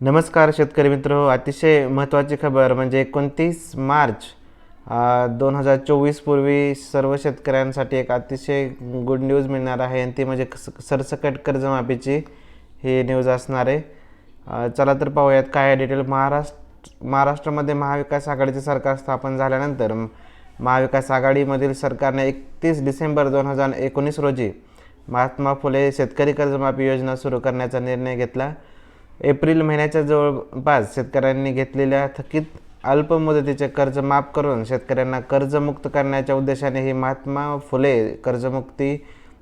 नमस्कार शेतकरी मित्र. अतिशय महत्त्वाची खबर म्हणजे एकोणतीस मार्च दोन हजार चोवीसपूर्वी सर्व शेतकऱ्यांसाठी एक अतिशय गुड न्यूज मिळणार आहे आणि ती म्हणजे सरसकट कर्जमाफीची ही न्यूज असणार आहे. चला तर पाहूयात काय आहे डिटेल महाराष्ट्र महाराष्ट्रामध्ये महाविकास आघाडीचे सरकार स्थापन झाल्यानंतर महाविकास आघाडीमधील सरकारने एकतीस डिसेंबर दोन हजार एकोणीस रोजी महात्मा फुले शेतकरी कर्जमाफी योजना सुरू करण्याचा निर्णय घेतला. एप्रिल महिन्याच्या जवळपास शेतकऱ्यांनी घेतलेल्या थकीत अल्प मुदतीचे कर्ज माफ करून शेतकऱ्यांना कर्जमुक्त करण्याच्या उद्देशाने ही महात्मा फुले कर्जमुक्ती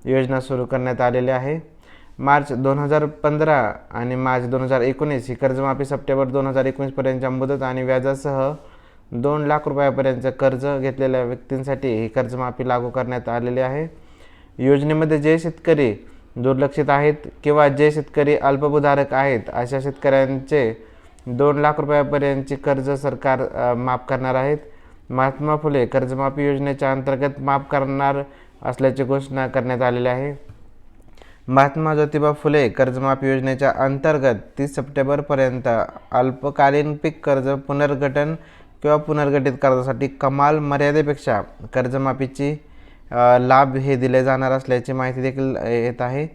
योजना सुरू करण्यात आलेली आहे. मार्च दोन हजार पंधरा आणि मार्च दोन हजार एकोणीस ही कर्जमाफी सप्टेंबर दोन हजार एकोणीसपर्यंतच्या मुदत आणि व्याजासह दोन लाख रुपयापर्यंतचं कर्ज घेतलेल्या व्यक्तींसाठी ही कर्जमाफी लागू करण्यात आलेली आहे. योजनेमध्ये जे शेतकरी दुर्लक्षित आहेत किंवा जे शेतकरी अल्पभूधारक आहेत अशा शेतकऱ्यांचे दोन लाख रुपयापर्यंतचे कर्ज सरकार माफ करणार आहेत. महात्मा फुले कर्जमाफी योजनेच्या अंतर्गत माफ करणार असल्याची घोषणा करण्यात आलेली आहे. महात्मा ज्योतिबा फुले कर्जमाफी योजनेच्या अंतर्गत तीस सप्टेंबरपर्यंत अल्पकालीन पीक कर्ज पुनर्गठन किंवा पुनर्गठित कर्जासाठी कमाल मर्यादेपेक्षा कर्जमाफीची लाभ हे दिले जाणार असल्याची माहिती देखील येत आहे.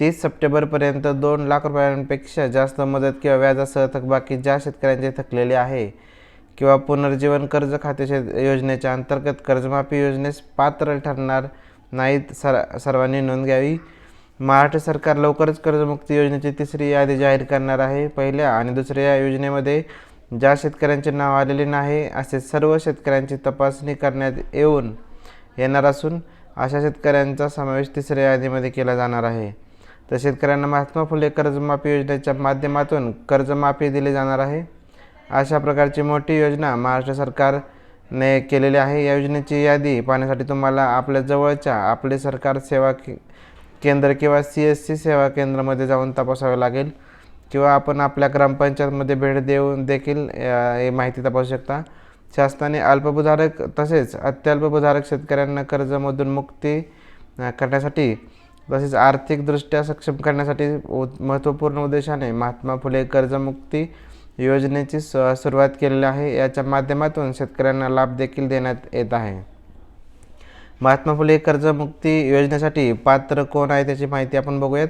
तीस सप्टेंबरपर्यंत दोन लाख रुपयांपेक्षा जास्त मदत किंवा व्याजासह थकबाकी ज्या शेतकऱ्यांचे थकलेले आहे किंवा पुनर्जीवन कर्ज खाते शेत योजनेच्या अंतर्गत कर्जमाफी योजनेस पात्र ठरणार नाहीत सर सर्वांनी नोंद घ्यावी. महाराष्ट्र सरकार लवकरच कर्जमुक्ती योजनेची तिसरी यादी जाहीर करणार आहे. पहिल्या आणि दुसऱ्या या योजनेमध्ये ज्या शेतकऱ्यांचे नाव आलेले नाही असे सर्व शेतकऱ्यांची तपासणी करण्यात येऊन येणार असून अशा शेतकऱ्यांचा समावेश तिसऱ्या यादीमध्ये केला जाणार आहे. तर शेतकऱ्यांना महात्मा फुले कर्जमाफी योजनेच्या माध्यमातून कर्जमाफी दिली जाणार आहे. अशा प्रकारची मोठी योजना महाराष्ट्र सरकारने केलेली आहे. या योजनेची यादी पाहण्यासाठी तुम्हाला आपल्या जवळच्या आपले सरकार सेवा के केंद्र किंवा सी एस सी सेवा केंद्रामध्ये जाऊन तपासावे लागेल किंवा आपण आपल्या ग्रामपंचायतमध्ये भेट देऊन देखील माहिती तपासू शकता. शासनाने अल्पभूधारक तसेच अत्यल्पभूधारक शेतकऱ्यांना कर्जमधून मुक्ती करण्यासाठी तसेच आर्थिकदृष्ट्या सक्षम करण्यासाठी महत्त्वपूर्ण उद्देशाने महात्मा फुले कर्जमुक्ती योजनेची स सुरुवात केलेली आहे. याच्या माध्यमातून शेतकऱ्यांना लाभ देखील देण्यात येत आहे. महात्मा फुले कर्जमुक्ती योजनेसाठी पात्र कोण आहे त्याची माहिती आपण बघूयात.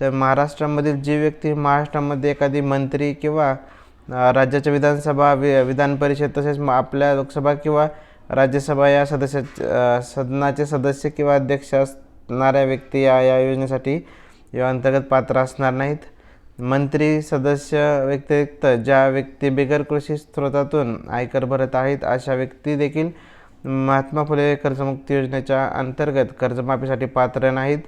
तर महाराष्ट्रामधील जी व्यक्ती महाराष्ट्रामध्ये एखादी मंत्री किंवा राज्याच्या विधानसभा वि विधान परिषद तसेच म- आपल्या लोकसभा किंवा राज्यसभा या सदस्या सदनाचे सदस्य किंवा अध्यक्ष असणाऱ्या व्यक्ती या या योजनेसाठी या अंतर्गत पात्र असणार नाहीत. मंत्री सदस्य व्यतिरिक्त ज्या व्यक्ती बिगर कृषी स्रोतातून आयकर भरत आहेत अशा व्यक्ती देखील महात्मा फुले कर्जमुक्ती योजनेच्या अंतर्गत कर्जमाफीसाठी पात्र नाहीत.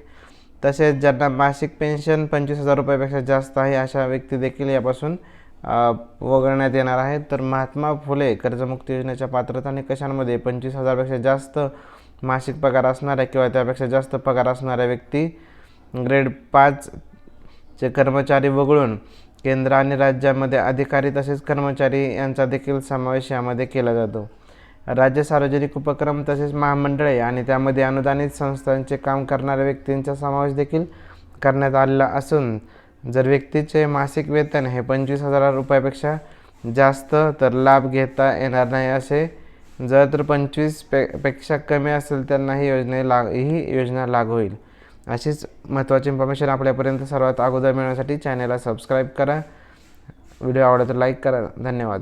तसेच ज्यांना मासिक पेन्शन पंचवीस हजार रुपयापेक्षा जास्त आहे अशा व्यक्ती देखील यापासून वगळण्यात येणार आहेत तर महात्मा फुले कर्जमुक्ती योजनेच्या पात्रता निकषांमध्ये पंचवीस हजारपेक्षा जास्त मासिक पगार असणाऱ्या किंवा त्यापेक्षा जास्त पगार असणाऱ्या व्यक्ती ग्रेड पाच चे कर्मचारी वगळून केंद्र आणि राज्यामध्ये अधिकारी तसेच कर्मचारी यांचा देखील समावेश यामध्ये केला जातो. राज्य सार्वजनिक उपक्रम तसेच महामंडळे आणि त्यामध्ये अनुदानित संस्थांचे काम करणाऱ्या व्यक्तींचा समावेश देखील करण्यात आलेला असून जर व्यक्तीचे मासिक वेतन हे पंचवीस हजार रुपयापेक्षा जास्त तर लाभ घेता येणार नाही असे. जर तर पंचवीस पे पेक्षा कमी असेल त्यांना ही योजने लाग ही योजना लागू होईल. अशीच महत्त्वाची इन्फॉर्मेशन आपल्यापर्यंत सर्वात अगोदर मिळवण्यासाठी चॅनलला सबस्क्राईब करा. व्हिडिओ आवडला तर लाईक करा. धन्यवाद.